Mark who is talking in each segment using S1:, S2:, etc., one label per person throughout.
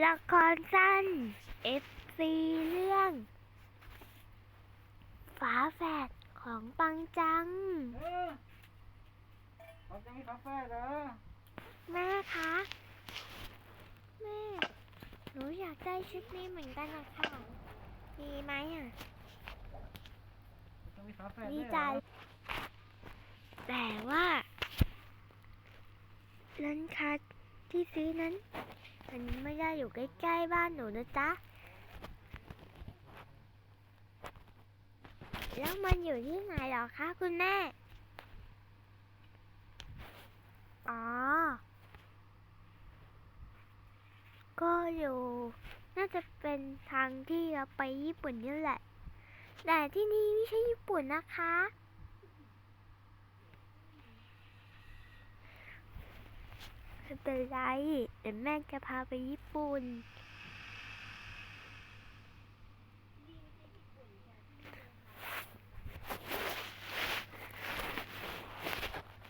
S1: ละครสั้น FC เรื่อง ฝาแฝดของปังจัง
S2: เออเขาจะมีกาแฟเหรอ
S1: แม่คะ แม่ หนูอยากได้ชุดนี้เหมือนกันนะคะมีไหมอะ
S2: จะมีกาแฟ
S1: ดี
S2: ด้วย
S1: ใจ
S2: เหรอ
S1: แต่ว่าร้านค้าที่ซื้อนั้น มันไม่ได้อยู่ใกล้ๆบ้านหนูนะจ๊ะ แล้วมันอยู่ที่ไหนหรอคะคุณแม่ อ๋อ ก็อยู่ น่าจะเป็นทางที่เราไปญี่ปุ่นนี่แหละ แต่ที่นี่ไม่ใช่ญี่ปุ่นนะคะ ไม่เป็นไร เดี๋ยวแม่จะพาไปญี่ปุ่น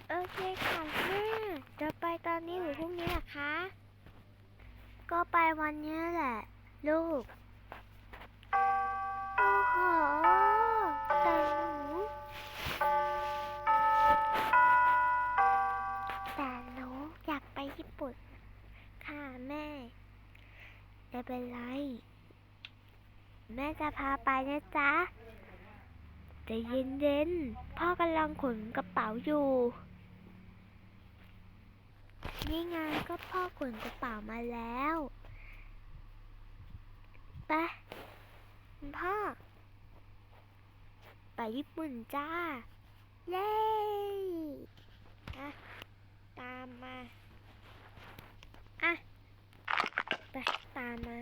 S1: โอเคค่ะแม่จะไปตอนนี้หรือพรุ่งนี้ล่ะคะ ก็ไปวันนี้แหละ ลูก โอ้โห จะพาไปนะจ๊ะจะเย็นๆพ่อกำลังขนกระเป๋าอยู่ นี่ไงก็พ่อขนกระเป๋ามาแล้วไปพ่อ ไปญี่ปุ่นจ้า เย้อะตามมา อะ ไปตามมา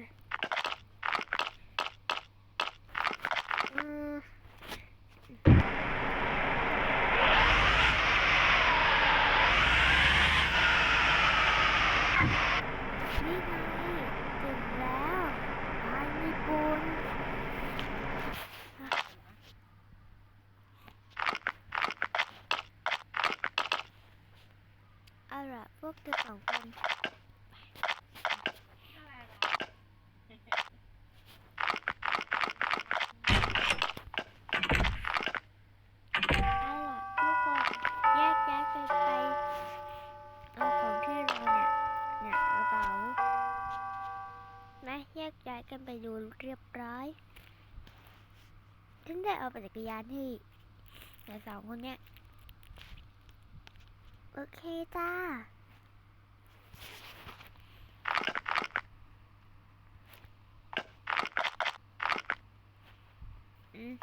S1: กย้ายกันไปดูเรียบร้อยฉันได้เอาปั่นจักรยานให้แต่สองคนเนี่ยโอเคจ้า อืม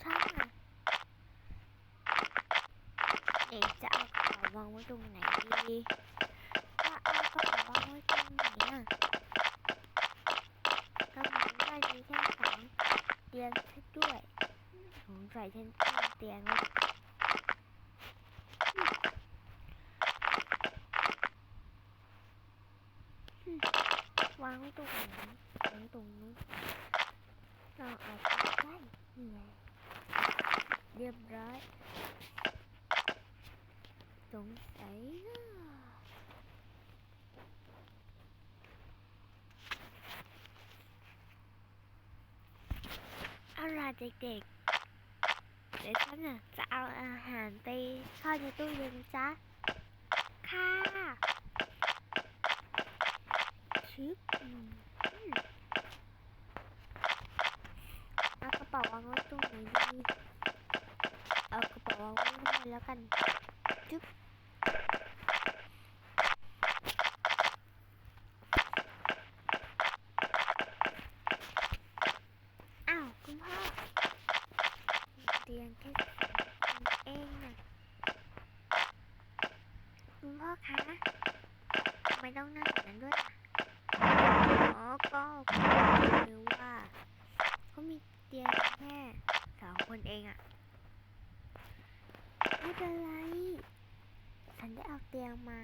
S1: ใช่ค่ะเอกจะเอากระเป๋าวางไว้ตรงไหนดีจะเอากระเป๋าวางไว้ตรงไหนอะก็มันได้มีแค่สองเตียงซะ ด้วยสงสัยฉันตเตียงไว้วางไว้ตรงไหนวางตรงนู้นเราเอาไปใกล้นี่ไงเรียบร้อยสงสัยนะ เอาเด็กๆ เดี๋ยวฉันน่ะจะเอาอาหารไปทอดในตู้เย็นจ้ะ ค่ะชึบอืมอืมเอากระเป๋าวางไว้ตรงไหนดี เอากระเป๋าวางไว้ตรงนี้แล้วกันจึ๊บอ้าวคุณพ่อเตียงแค่สองคนเองน่ะคุณพ่อคะทำไมต้องนั่งแบบนั้นด้วยล่ะ อ๋อ ก็คือว่าเขามีเตียงแค่สองคนเองอะไม่เป็นไร ฉันได้ เตียงมา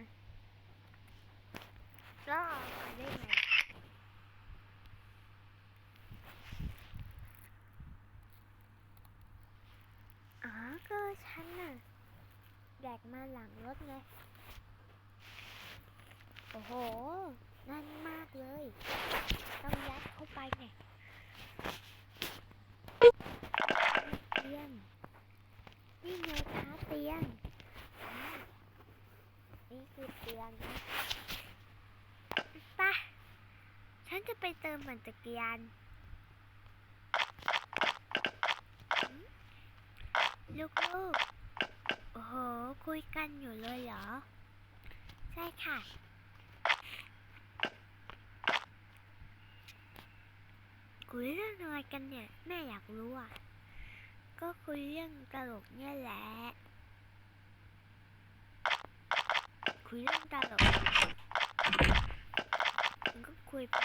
S1: แล้วมาได้ไงอ๋อก็ฉันน่ะแบกมาหลังรถไง โอ้โหนั่นมากเลย ต้องยัดเข้าไปเนี่ยเตียงนี่ไงคะเตียง นี่คือเตียงนะไปะฉันจะไปเติมปั่นจักรยานลูกๆโอ้โห คุยกันอยู่เลยเหรอ ใช่ค่ะ คุยเรื่องอะไรกันเนี่ย แม่อยากรู้อะ ก็คุยเรื่องตลกเนี่ยแหละ คุยเรื่องตลกมันก็คุยไป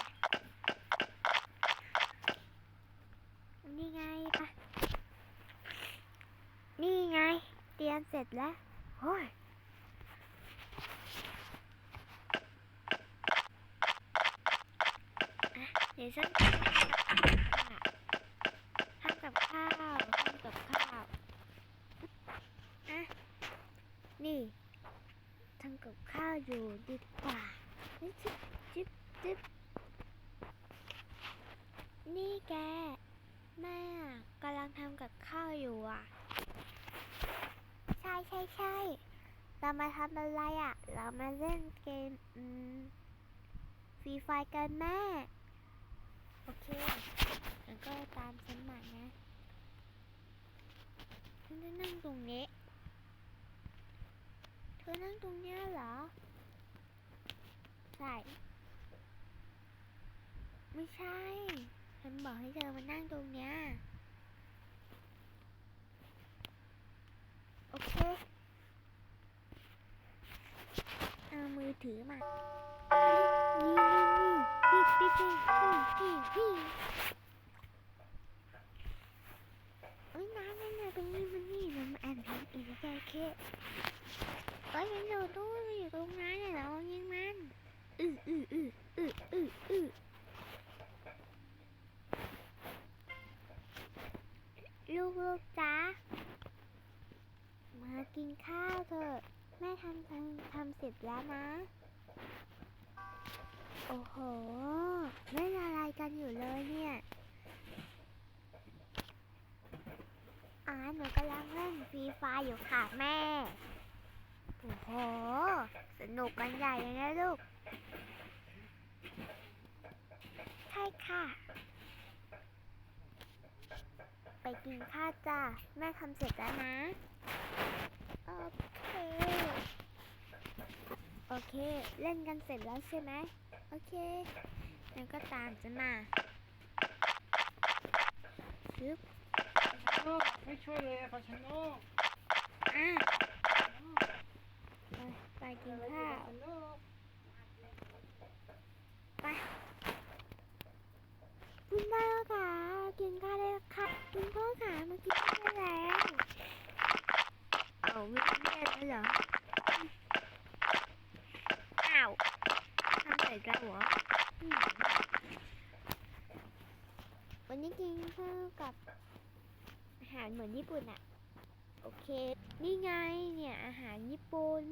S1: นี่ไงปะนี่ไง เตรียมเสร็จแล้วโอ้ย อะเดี๋ยวฉันจะทำกับข้าวทำกับข้าวอะนี่ทำ กับข้าวอยู่ดีกว่าจิ๊บจิ๊บจิ๊บนี่แก แม่กำลังทำกับข้าวอยู่อะ ใช่ใช่ใช่เรามาทำอะไรอะ เรามาเล่นเกมอืมฟรีไฟกันแม่ โอเคแล้วก็ตามฉันมานะฉันจะนั่งตรงนี้ เธอนั่งตรงเนี้ยเหรอ ใช่ ไม่ใช่ ฉันบอกให้เธอมานั่งตรงเนี้ย โอเค เอามือถือมานี่นี่นี่พี่พี่พี่พี่พี่เอ้ยน้ำนั่นน่ะตรงนี้มันนี่เรามาอ่านเพลงอีกแล้วแค่ เอ้ยมันอยู่ตู้อยู่ตรงนั้นเนี่ยเรายิงมันอืออืออืออืออืออือลูกลูกจ้ามากินข้าวเถอะแม่ทำทำทำเสร็จแล้วนะ โอ้โหเล่อะไรกันอยู่เลยเนี่ยอ่าหนูกำลังเล่นฟรีไฟอยู่ค่ะแม่ โอ้โห สนุกกันใหญ่เลยนะลูก ใช่ค่ะ ไปกินข้าวจ้า แม่ทำเสร็จแล้วนะ โอเค โอเค เล่นกันเสร็จแล้วใช่ไหม โอเคงั้นก็ตามจะมาซึบ
S2: โอ้ไม่ช่วยเลยอะพัชโน
S1: อะ ไปไปกินข้าว
S2: พัชโน
S1: ไปคุณพ่อค่ะกินข้าวได้แล้วค่ะคุณพ่อค่ะมากินข้าวได้แล้วเอาไม่ได้แล้วเหรออ้าวทำใส่แล้วเหรออืมวันนี้กินข้าวกับอาหารเหมือนญี่ปุ่นอะโอเค นี่ไงเนี่ยอาหารญี่ปุ่น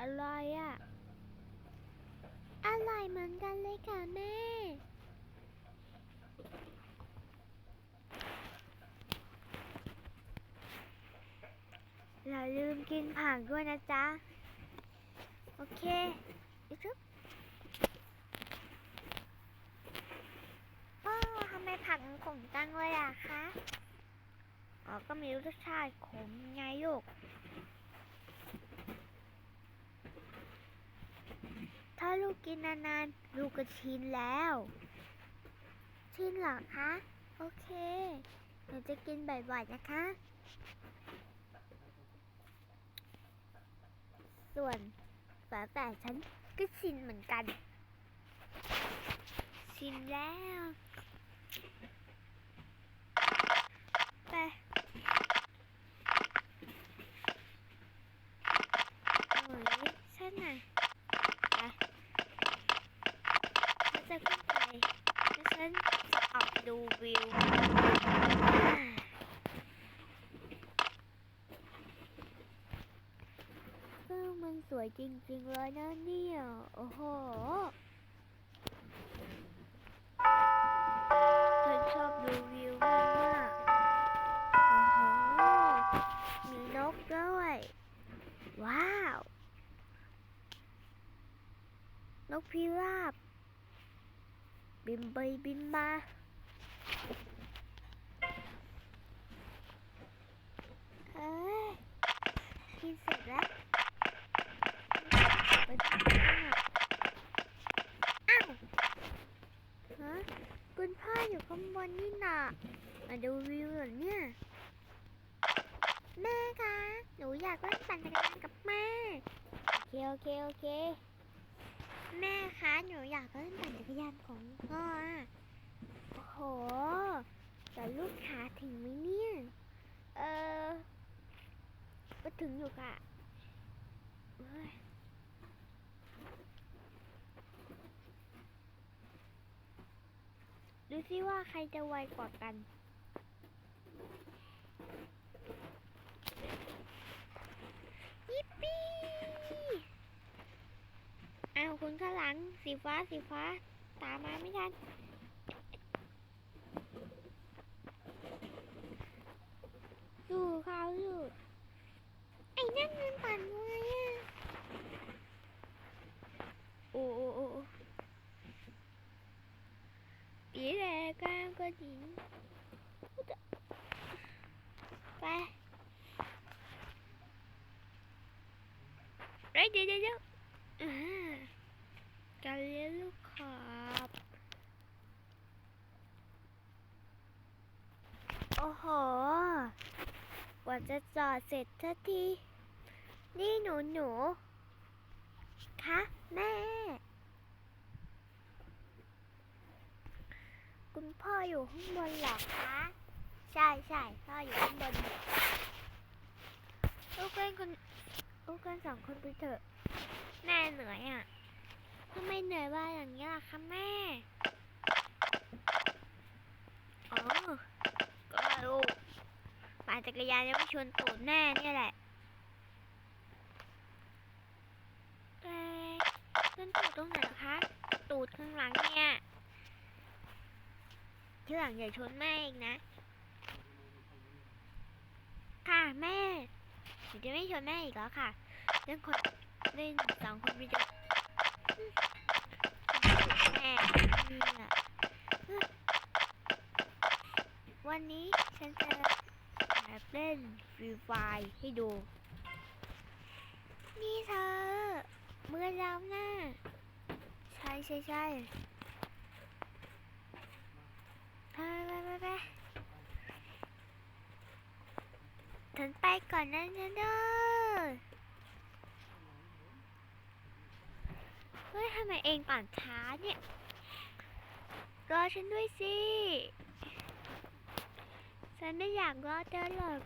S1: อร่อยอะอร่อยเหมือนกันเลยค่ะแม่ อย่าลืมกินผักด้วยนะจ๊ะ โอเคอีกชุบพ่อทำไมผักมันขมจังเลยอะคะ อ๋อ ก็มีรสชาติขมไงลูก ถ้าลูกกินนานๆ ลูกก็ชินแล้ว ชินเหรอคะ โอเค หนูจะกินบ่อยๆนะคะ ส่วนฝาแฝดฉันก็ชินเหมือนกัน ชินแล้ว ไปโอ้ยฉันน่ะ ฉันจะขึ้นไปแล้วฉันจะออกดูวิว ก็ มันสวย จริงๆเลยนะเนี่ย โอ้โหฉันชอบดูวิวมากๆโอ้โห มีนกด้วย ว้าว นกพิราบ บินไปบินมาเอ้ยกินเสร็จแล้วไปกินข้าวอ้าวฮะคุณพ่ออยู่ข้างบ นนี่น่ะมาดูวิวเหรอเนี่ย แม่คะ หนูอยากเล่นปั่นจักรยานกับแม่ โอเคโอเคโอเค แม่คะ หนูอยากเล่นปั่นจักรยานของพ่ออะโอ้โหแต่ลูกขาถึงไหมเนี่ย เออก็ถึงอยู่ค่ะเฮ้ย ดูสิว่าใครจะไวกว่ากัน ยิปปี้อ้าวคุณข้างหลัง สีฟ้าสีฟ้า ตามมาไม่ทันสู้เขาสู้ไอ้นั่นมันปั่นไว้อะโอ้โอ้โอ้โอ้ปีแร กกลางก็หญิงไปเฮ้ยเดี๋ยวเดี๋ยวเดี๋ยวอ่าการเลี้ยงลูกขอบโอ้โหกว่าจะจอดเสร็จทันที นี่หนูหนูคะแม่ คุณพ่ ออยู่ข้างบนเหรอคะ ใช่ใช่พ่ออยู่ข้างบนลูกเล่นคนลูกเล่นสองคนไปเถอะ แม่เหนื่อยอะทำไมเหนื่อยว่าอย่างนี้ล่ะคะแม่ อ๋อ ก็ลูกปั่นจักรยานยังไม่ชวนตูดแน่เนี่ยแหละเอ๊ะชนตูดตรงไหนคะ ตูดข้างหลังเนี่ย ที่หลังอย่าชนแม่อีกนะ ค่ะแม่หนูจะไม่ชนแม่อีกแล้วค่ะเล่นคนเล่นสองคนไปจบแม่เนี่ยวันนี้ฉันจะแอบเล่นฟรีไฟให้ดู นี่เธอ เมื่อเราหน้า ใช่ใช่ใช่ ไปไปไปไปฉันไปก่อนนะเด้อเฮ้ยทำไมเองปั่นช้าเนี่ยรอฉันด้วยสิ ฉันไม่อยากรอเธอหรอก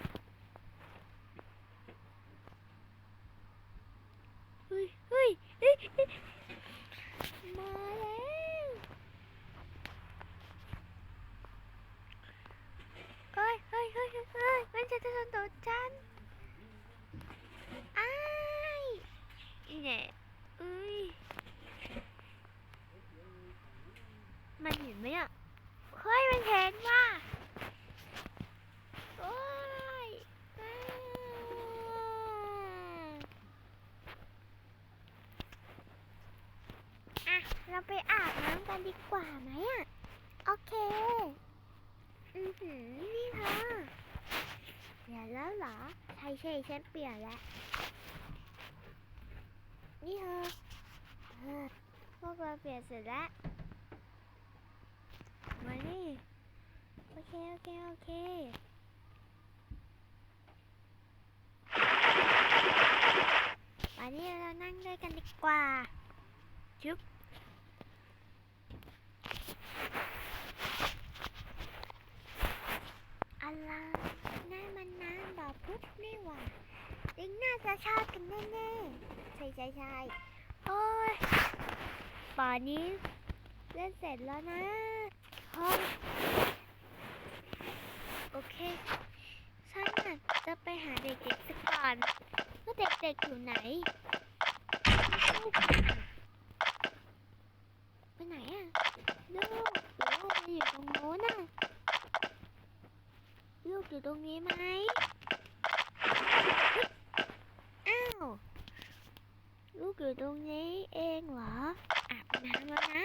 S1: เฮ้ยเฮ้ยเฮ้ยเฮ้ยมาแล้วเฮ้ยเฮ้ยเฮ้ยเฮ้ยมันจะจะโดนฉันอ้ายนี่แน่เอ้ย มันเห็นไหมอะ เฮ้ย มันเห็นว่า โอ้ยอ้าวอะ เราไปอาบน้ำ กันดีกว่าไหมอะ โอเค อือหือ นี่เธอเปลี่ยนแล้วเหรอใช่ใช่ฉันเปลี่ยนแล้ว นี่เธอเออพวกเราเปลี่ยนเสร็จแล้วมานี่โอเค โอเค โอเควันนี้เรานั่งด้วยกันดีกว่าจุ๊บ อะนั่นมันน้ำแบบพุทนี่หว่าลิงน่าจะชอบกันแน่ๆใช่ใช่ใช่โอ้ยป่านนี้เล่นเสร็จแล้วนะห้องโอเคฉันจะไปหาเด็กๆสักก่อนว่าเด็กๆอยู่ไหน ไปไหนอะลูกหรือว่าจะอยู่ตรงโน้น อยู่ตรงนี้ไหมอ้าวลูกอยู่ตรงนี้เองเหรออาบน้ำแล้วนะ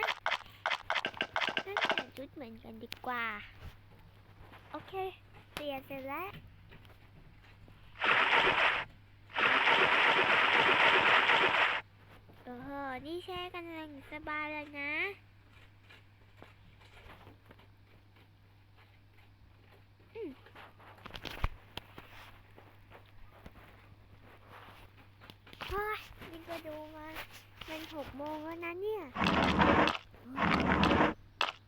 S1: งั้นแต่ชุดเหมือนกันดีกว่า โอเคเปลี่ยนเสร็จแล้วโอ้โหนี่แช่กันลังสบายเลยนะ อืมโอ้ ยนี่ก็ดูมาเป็นหกโมงแล้วนะเนี่ย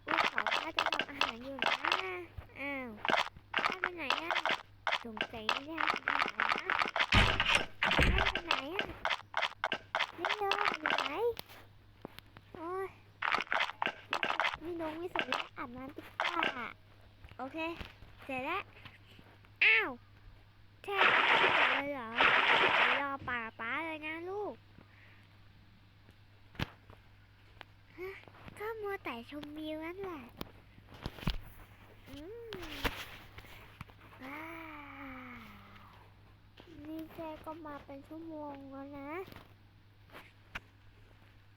S1: ลูกเขาว่าจะทำอาหารอยู่นะ อ้าวป้าไปไหนอะสงสัยไม่ได้ทำอาหารนะป้าไปไหนอะไม่ลงอยู่ไหนโอ้ยไม่ลงไม่สวยอาบน้ำดีกว่าโอเค เสร็จแล้ว อ้าวแช่เลยเหรอเดี๋ยวรอป่าป้าเลยนะลูกฮะก็มั วแต่ชมวิวนั่นแหละว้าวนี่แช่ก็มาเป็นชั่วโมงแล้วนะ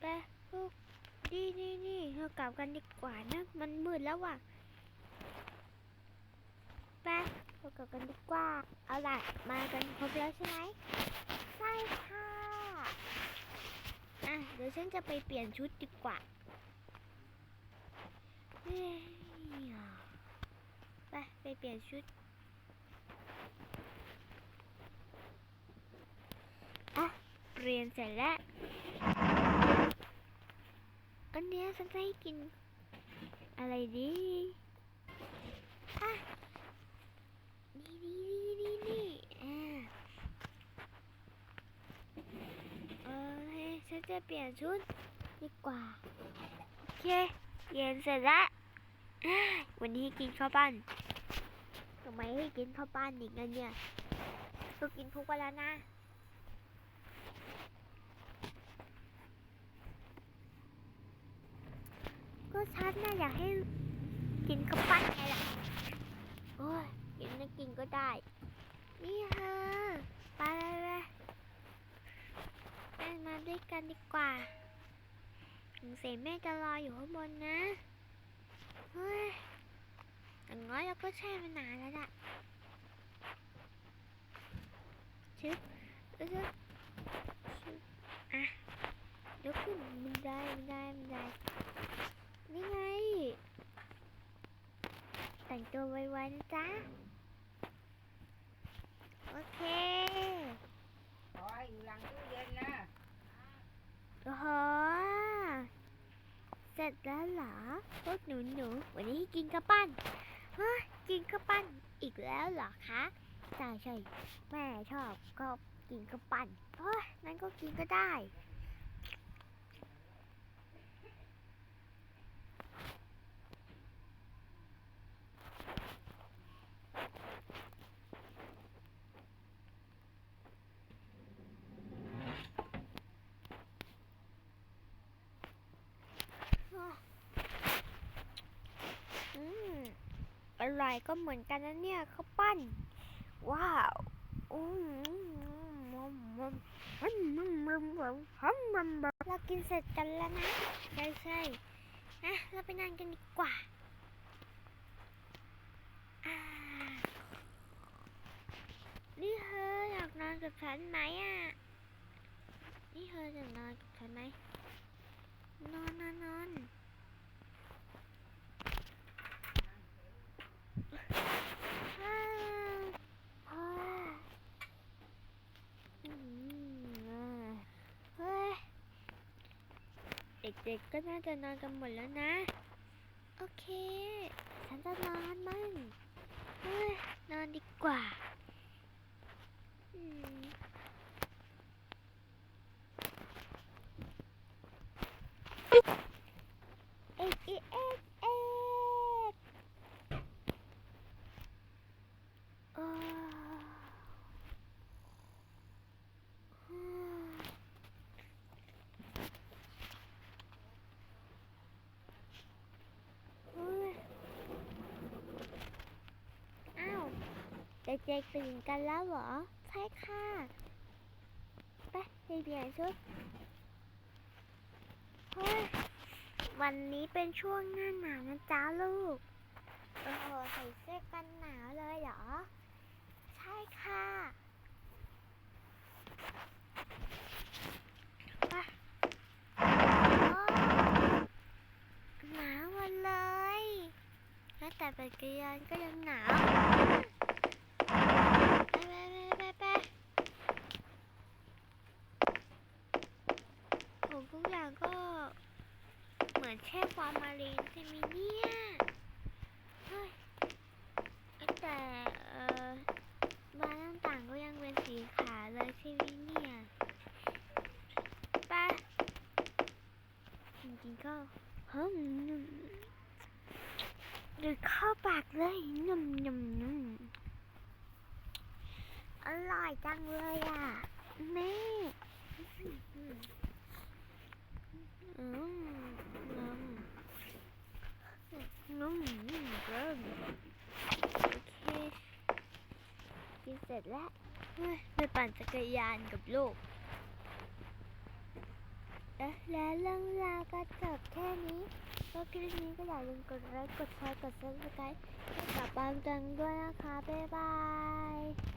S1: ไปลูกนี่นี่นี่เรากลับกันดีกว่านะ มันมืดแล้วว่ะไปเรากลับกันดีกว่า เอาล่ะ มากันครบแล้วใช่ไหมใช่ค่ะ อะ เดี๋ยวฉันจะไปเปลี่ยนชุดดีกว่า ไปไปเปลี่ยนชุดอะเปลี่ยนเสร็จแล้ว อันนี้ฉันจะให้กิน อะไรดีอะนี่นี่นี่นี่นี่อ่าเออเฮ้ฉันจะเปลี่ยนชุดดีกว่า โอเคเปลี่ยนเสร็จแล้ว วันนี้กินข้าวปั้นทำไมให้กินข้าวปั้นอีกอันเนี่ย ก็กินทุกวันแล้วนะ ก็ฉันน่ะอยากให้กินข้าวปั้นไงล่ะ โอ้ยกินนะกินก็ได้ นี่เธอไปไปไปมาด้วยกันดีกว่าสงสัยแม่จะรออยู่ข้างบนนะ ฮ้ยอย่างน้อยเราก็แช่มานานแล้วล่ะชึบชึบชึบอะยกขึ้นมันได้มันได้มันได้นี่ไง แต่งตัวไวๆนะจ๊ะ โอเค
S2: ขอให้อยู่หลังตู้เย็นนะ
S1: โอ้โห เสร็จแล้วเหรอพวกหนูหนูๆวันนี้กินข้าวปั้นฮ้ยกินข้าวปั้นอีกแล้วเหรอคะใช่ใช่แม่ชอบก็กินข้าวปั้นเพราะนั้นก็กินก็ได้ อืมอร่อย ก็เหมือนกันนะเนี่ยข้าวปั้น ว้าวอืมเรากินเสร็จกันแล้วนะ ใช่ใช่นะเราไปนั่งกันดีกว่าอ่านี่เธออยากนอนกับฉันไหมอะ นี่เธออยากนอนกับฉันไหม นอนนอนนอน อ่าพ่ออืมอ่าเฮ้ย เด็กๆก็น่าจะนอนกันหมดแล้วนะ โอเค ฉันจะนอนมั่งเฮ้ยนอนดีกว่า อืมเอ็กเอ็กเอ็กเอ็ก อ่าฮ เด็กๆตื่นกันแล้วเหรอ ใช่ค่ะไปเปลี่ยนชุดเฮ้ยวันนี้เป็นช่วงหน้าหนาวนะจ๊ะลูก โอ้โหใส่เสื้อกันหนาวเลยเหรอ ใช่ค่ะไปหนาวมดเลยแม้แต่ปัจจัยานก็ยังหนาว ไปไปไปไปไป ผมทุกอย่างก็เหมือนแช่ฟอร์มาลีนใช่ไหมเนี่ยเฮ้ยแต่เออบ้านต่างๆก็ยังเป็นสีขาวเลยใช่ไหมเนี่ยไปจริงๆก็เฮ้มดูเข้าปากเลยนุ่มนุ่มนุ่มอร่อยจังเลยอะแม่ อืมอืมนุ่มนุ่มนุ่มเริ่มโอเคกินเสร็จแล้วไปปั่นจักรยานกับลูกแล้วเรื่องราวก็จบแค่นี้ก็คลิปนี้ก็อย่าลืมกดไลค์กดแชร์กดซับสไครต์ให้กับบางจังด้วยนะคะ บ๊ายบาย